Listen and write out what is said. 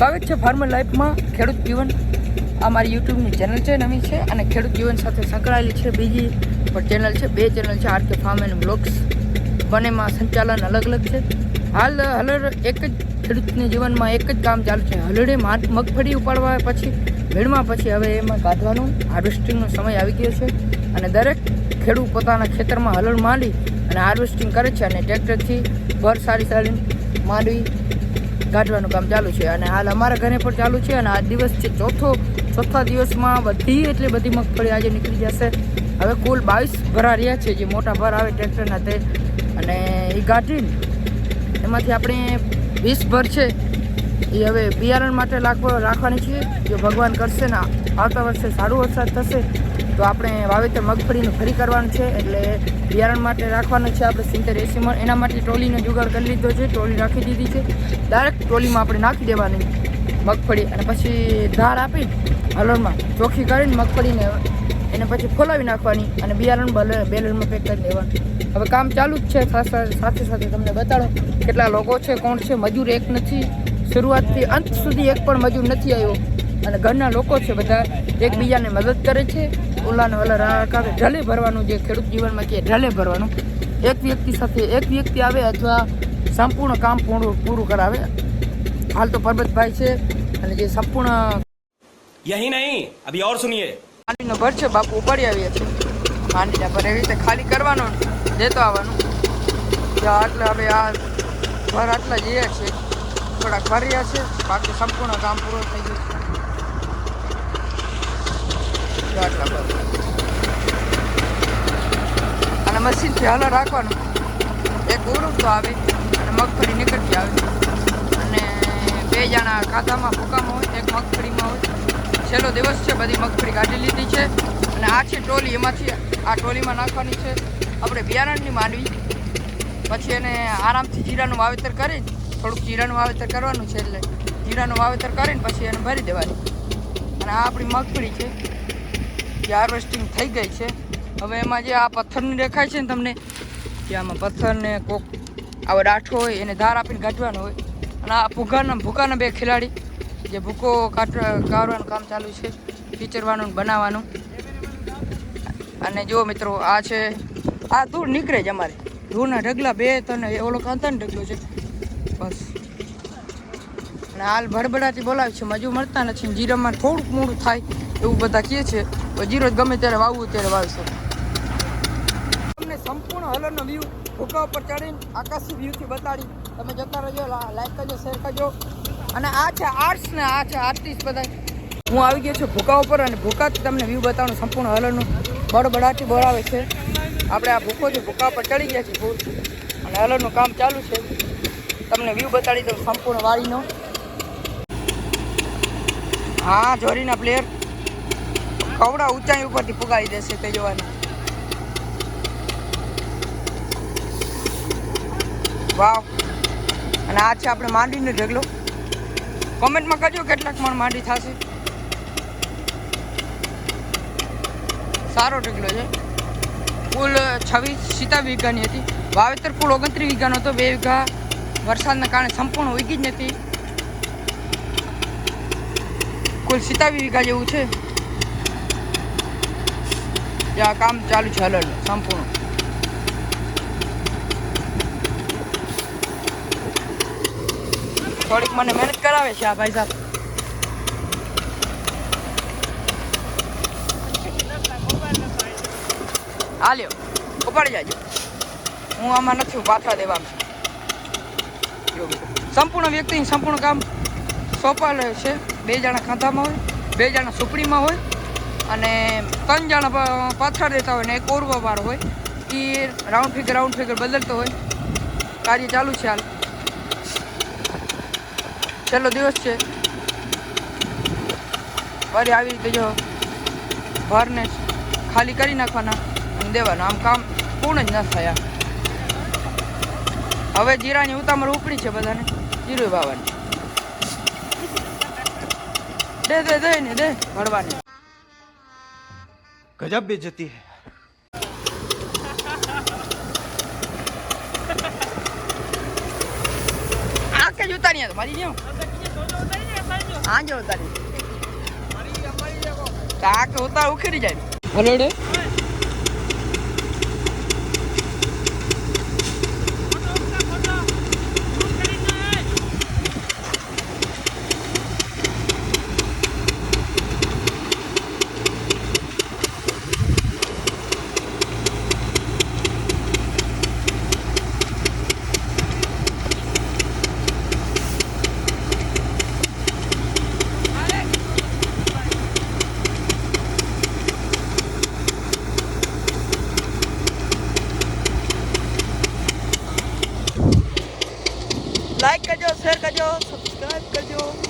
સ્વાગત છે ફાર્મર લાઈફમાં ખેડૂત જીવન આ મારી યુટ્યુબની ચેનલ છે, નવી છે, અને ખેડૂત જીવન સાથે સંકળાયેલી છે બીજી પણ ચેનલ છે. બે ચેનલ છે આર ફાર્મ એન્ડ બ્લોગ્સ બંનેમાં સંચાલન અલગ અલગ છે. હાલ, હલર એક જ ખેડૂતની જીવનમાં એક જ કામ ચાલુ છે. હલડે મગફળી ઉપાડવા પછી, ભીડમાં પછી હવે એમાં કાઢવાનું હાર્વેસ્ટિંગનો સમય આવી ગયો છે. અને દરેક ખેડૂત પોતાના ખેતરમાં હલડ માંડી અને હાર્વેસ્ટિંગ કરે છે અને ટ્રેક્ટરથી ભર સારી સારી માંડવી કાઢવાનું કામ ચાલુ છે અને હાલ અમારા ઘરે પણ ચાલુ છે અને આ દિવસ છે ચોથો, ચોથા દિવસમાં બધી એટલી બધી મગફળી આજે નીકળી જશે. હવે કુલ બાવીસ ભરા રહ્યા છે, જે મોટા ભર આવે ટ્રેક્ટરના તે. અને એ કાઢીને એમાંથી આપણે વીસ ભર છે. એ હવે બિયારણ માટે રાખવા રાખવાની છે જો ભગવાન કરશે ને આવતા વર્ષે સારું વરસાદ થશે તો આપણે વાવેતર મગફળીનું ફરી કરવાનું છે, એટલે બિયારણ માટે રાખવાનું છે આપણે સિત્તેર એસી મણ એના માટે ટ્રોલીનો જુગાડ કરી લીધો છે, ટ્રોલી રાખી દીધી છે. ડાયરેક્ટ ટ્રોલીમાં આપણે નાખી દેવાની મગફળી અને પછી ધાર આપી હલરમાં ચોખ્ખી કરીને મગફળીને એને પછી ફોલાવી નાખવાની અને બિયારણ બલે બેલરમાં પેક કરી દેવાનું. હવે કામ ચાલુ જ છે સાથે સાથે તમને બતાડો કેટલા લોકો છે, કોણ છે, મજૂર એક નથી. શરૂઆતથી અંત સુધી એક પણ મજૂર નથી આવ્યો. અને ઘરના લોકો છે બધા એકબીજાને મદદ કરે છે. ઓલાને ઓલા રાહક આવે ભરવાનું જે ખેડૂત જીવનમાં કે ઢલે ભરવાનું. એક વ્યક્તિ સાથે એક વ્યક્તિ આવે અથવા સંપૂર્ણ કામ પૂરું પૂરું કરાવે. હાલ તો પરબતભાઈ છે અને જે સંપૂર્ણ યહી નહીં અભી ઓર સુનિયે. માંડવીનો ભર છે બાપુ ઉપાડી આવ્યા છે. માંડવીના ભર એવી રીતે ખાલી કરવાનો લેતો આવવાનું. આટલે હવે આ ભર આટલા જઈએ છીએ થોડાક ભર્યા છે બાકી સંપૂર્ણ કામ પૂરું થઈ ગયું છે. મશીનથી હાલો રાખવાનું. એક ઉરુકતો આવે અને મગફળી નીકળતી આવે અને બે જણા ખાતામાં ભૂકામાં હોય, એક મગફળીમાં હોય. છેલ્લો દિવસ છે, બધી મગફળી કાઢી લીધી છે. અને આ ટોલી એમાંથી આ ટોલીમાં નાખવાની છે. આપણે બિયારણની માંડવી. પછી એને આરામથી જીરાનું વાવેતર કરી, થોડુંક જીરાનું વાવેતર કરવાનું છે એટલે જીરાનું વાવેતર કરીને પછી એને ભરી દેવાની. અને આ આપણી મગફળી છે. જે હાર્વેસ્ટિંગ થઈ ગઈ છે. હવે એમાં જે આ પથ્થરની દેખાય છે ને તમને, કે આમાં પથ્થરને કોક આવો ડાઠો હોય, એને ધાર આપીને કાઢવાનો હોય. અને આ ભૂકાના ભૂકાના બે ખેલાડી, જે ભૂકો કાઢ કાઢવાનું કામ ચાલુ છે ખીચરવાનું બનાવવાનું. અને જો મિત્રો, આ છે, આ ધૂળ નીકળે જ અમારે. ધૂળના ઢગલા બે ત્રણ ઓલો કાંતાનો ઢગલો છે. બસ. અને હાલ ભડભડાથી બોલાવે છે મજૂ મળતા નથી જીરામાં થોડુંક મોડું થાય એવું બધા કહે છે. તો જીરો ગમે ત્યારે વાવવું ત્યારે વાવશે. સંપૂર્ણ હલનનો વ્યૂ ભૂકા ઉપર ચડીને આકાશી વ્યૂથી બતાડી. તમે જતા રહેજો લાઈક કરજો શેર કરજો. અને આ છે આર્ટ્સ ને આ છે આર્ટિસ્ટ બધા હું આવી ગયો છું ભૂકા ઉપર અને ભૂકાથી તમને વ્યૂ બતાવવાનું, સંપૂર્ણ હલનનું બળબડાટી બોલાવે છે. આપણે આ ભૂકોથી ભૂકા ઉપર ચડી ગયા છીએ ફૂલ અને હલનનું કામ ચાલુ છે. તમને વ્યૂ બતાડી દઉં સંપૂર્ણ વાડીનો. હા, જોરીના પ્લેયર કવડા ઊંચાઈ ઉપરથી પુગાડી દેશે તે જોવાનું વાવ. અને આ છે આપણે માંડીનો ઢગલો. કોમેન્ટમાં કરજો કેટલાક મણ માંડી થશે. સારો ઢગલો છે. કુલ છવ્વીસ સીતા વીઘાની હતી. વાવેતર કુલ ઓગણત્રીસ વીઘાનો હતો. બે વીઘા વરસાદના કારણે સંપૂર્ણ ઉગી જ નથી. કુલ સીતાવી વીઘા જેવું છે. જ્યાં કામ ચાલુ છે હલલ સંપૂર્ણ. થોડીક મને મહેનત કરાવે છે આ ભાઈ સાહેબ. આ લ્યો, ઉપાડી જાજો. હું આમાં નથી પાછા દેવામાં. છું સંપૂર્ણ વ્યક્તિ સંપૂર્ણ કામ સોંપાયેલ છે. બે જણા ખાંધામાં હોય, બે જણા સુપડીમાં હોય અને ત્રણ જણા પાછળ રહેતા હોય ને એક ઓરવા વાળો હોય. એ રાઉન્ડ ફિગર રાઉન્ડ ફિગર બદલતો હોય. કાર્ય ચાલુ છે હાલ. છેલ્લો દિવસ છે. ફરી આવી રીતે જો ભારને ખાલી કરી નાખવાના અને દેવાનું. આમ કામ પૂર્ણ જ ન થયા. હવે જીરાની ઉતામર ઉપડી છે બધાને. જીરું વાવવાની. દે દે દે ને દે ભરવાની. ગજબ બેજતી હૈ. આ કે જૂતા નહીં મારી ગયું આ જો તારી કાક હોતા ઉખેડી જાય. હલોડે લાઈક કરજો શેર કરજો સબસ્ક્રાઈબ કરજો.